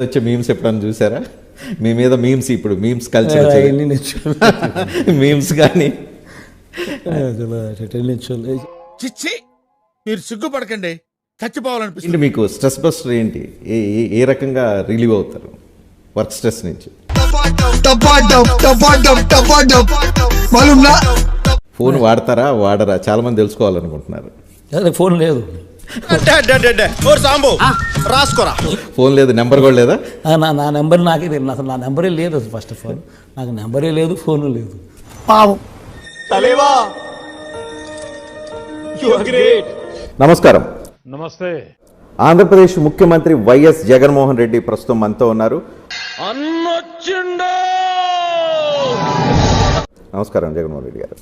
వచ్చే మీమ్స్ ఎప్పుడన్నా చూసారా? మీ మీద మీమ్స్ ఇప్పుడు మీమ్స్ కల్చర్ మీమ్స్ కానీ. మీరు సిగ్గుపడకండి. చచ్చిపోవాలనిపిస్తుంది. మీకు స్ట్రెస్ బస్ ఏంటి? ఏ ఏ రకంగా రిలీవ్ అవుతారు? వర్క్ స్ట్రెస్ నుంచి. ఫోన్ వాడతారా? వాడరా? చాలా మంది తెలుసుకోవాలనుకుంటున్నారు. ఫోన్ లేదు. రాసుకోరా. ఫోన్ లేదు నెంబర్ కూడా లేదా? నా నా నెంబర్ నాకే తెలియదు. అసలు నా నెంబరే లేదు అసలు ఫస్ట్ ఆఫ్ ఆల్ నాకు నెంబరే లేదు ఫోను లేదు. నమస్కారం. నమస్తే. ఆంధ్రప్రదేశ్ ముఖ్యమంత్రి వైఎస్ జగన్మోహన్ రెడ్డి ప్రస్తుతం మనతో ఉన్నారు. నమస్కారం జగన్మోహన్ రెడ్డి గారు.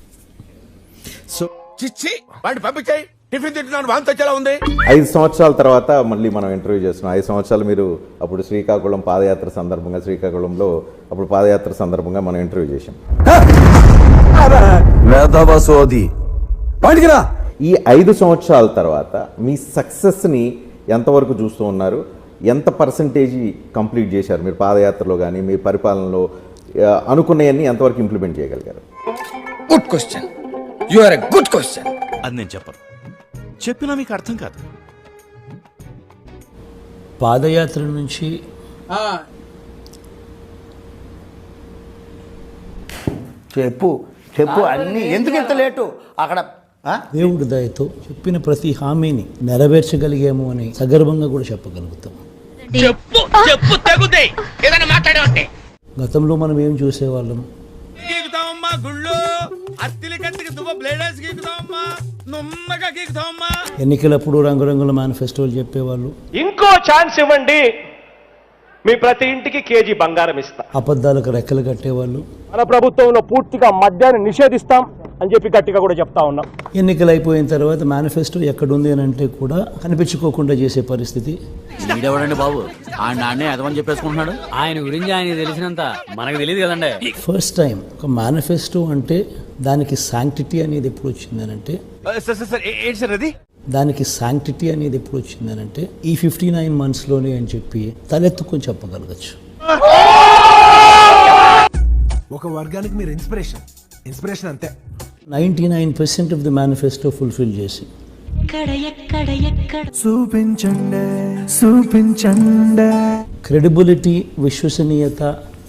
సో చిచ్చి వాడిని పంపించాయి. టిఫిన్ తింటున్నాను వాంతి వచ్చేలా ఉంది. ఐదు సంవత్సరాల తర్వాత మళ్ళీ మనం ఇంటర్వ్యూ చేస్తున్నాం. ఐదు సంవత్సరాలు మీరు అప్పుడు శ్రీకాకుళం పాదయాత్ర సందర్భంగా శ్రీకాకుళంలో అప్పుడు పాదయాత్ర సందర్భంగా మనం ఇంటర్వ్యూ చేశాం. వేదవ సోది బయటికిరా ఈ ఐదు సంవత్సరాల తర్వాత మీ సక్సెస్ని ఎంతవరకు చూస్తూ ఉన్నారు? ఎంత పర్సంటేజ్ కంప్లీట్ చేశారు? మీరు పాదయాత్రలో కానీ మీ పరిపాలనలో అనుకున్నవన్నీ ఎంతవరకు ఇంప్లిమెంట్ చేయగలిగారు? Good question you are a good question అది నేను చెప్పను. చెప్పినా మీకు అర్థం కాదు. పాదయాత్ర నుంచి చెప్పు చెప్పు అన్ని. ఎందుకు ఇంత లేటు? అక్కడ? దేవుడి దయతో చెప్పిన ప్రతి హామీని నెరవేర్చగలిగాము అని సగర్వంగా కూడా చెప్పగలుగుతాం. గతంలో మనం ఏం చూసేవాళ్ళం? గీకుతామమ్మా గుళ్ళు. అత్తిలి కత్తికి దువ్వ బ్లేడర్స్ గీకుతామమ్మా నున్నగా గీకుతామమ్మా ఎన్నికలప్పుడు రంగురంగుల మేనిఫెస్టోలు చెప్పేవాళ్ళు. ఇంకో ఛాన్స్ ఇవ్వండి. మీ ప్రతి ఇంటికి కేజీ బంగారం ఇస్తా. అబద్ధాలకు రెక్కలు కట్టేవాళ్ళు. మన ప్రభుత్వంలో పూర్తిగా మద్యాన్ని నిషేధిస్తాం అని చెప్పి గట్టిగా కూడా చెప్తా ఉన్నాం. ఎన్నికలు అయిపోయిన తర్వాత మేనిఫెస్టో ఎక్కడుంది అని అంటే కూడా కనిపించుకోకుండా చేసే పరిస్థితి. బాబు? ఆయన నాన్నే అదమని చెప్పేసుకుంటున్నాడు? ఆయన గురించి ఆయన తెలిసినంత మనకు తెలియదు కదండి. ఫస్ట్ టైం ఒక మేనిఫెస్టో అంటే దానికి శాంక్టిటీ అనేది ఎప్పుడు వచ్చింది అని అంటే సార్ సార్ సార్ ఏంటి సార్ అది? దానికి శాంక్టిటీ అనేది ఎప్పుడు వచ్చింది అని అంటే ఈ ఫిఫ్టీ నైన్ మంత్స్లోనే అని చెప్పి తలెత్తుకొని చెప్పగలగచ్చు. ఒక వర్గానికి మీరు ఇన్స్పిరేషన్ ఇన్స్పిరేషన్ అంతే. Ninety nine percent of the manifesto fulfil చేసి. ఎక్కడ ఎక్కడ ఎక్కడ? చూపించండి చూపించండి. క్రెడిబిలిటీ విశ్వసనీయత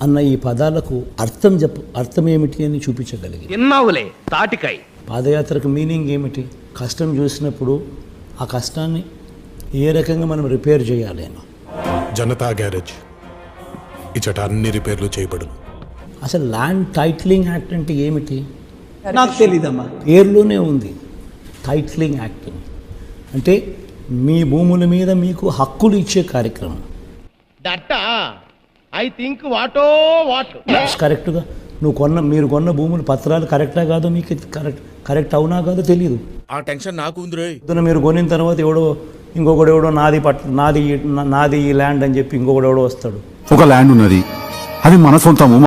అన్న ఈ పదాలకు అర్థం చెప్ప అర్థం ఏమిటి అని చూపించగలిగి. ఎన్నావులే తాటికాయ. పాదయాత్రకు మీనింగ్ ఏమిటి? కష్టం చూసినప్పుడు ఆ కష్టాన్ని ఏ రకంగా మనం రిపేర్ చేయాలి అని? జనతా గ్యారేజ్. ఇచ్చట అన్ని రిపేర్లు చేయబడును. అసలు ల్యాండ్ టైట్లింగ్ యాక్ట్ అంటే ఏమిటి? నాకు తెలీదమ్మా. పేర్లోనే ఉంది. Titling act. అంటే మీ భూముల మీద మీకు హక్కులు ఇచ్చే కార్యక్రమం. దట్ ఐ థింక్ వాటో వాట్. కరెక్ట్గా నువ్వు కొన్న మీరు కొన్న భూముల పత్రాలు కరెక్టా కాదో మీకు కరెక్ట్ కరెక్ట్ అవునా కాదో తెలియదు ఆ టెన్షన్ నాకు ఉంది మీరు కొనిన తర్వాత ఎవడో ఇంకొకడు ఎవడో నాది పట్ల నాది నాది ఈ ల్యాండ్ అని చెప్పి ఇంకొకడు ఎవడో వస్తాడు. ఒక ల్యాండ్ ఉన్నది. అది మన సొంతము.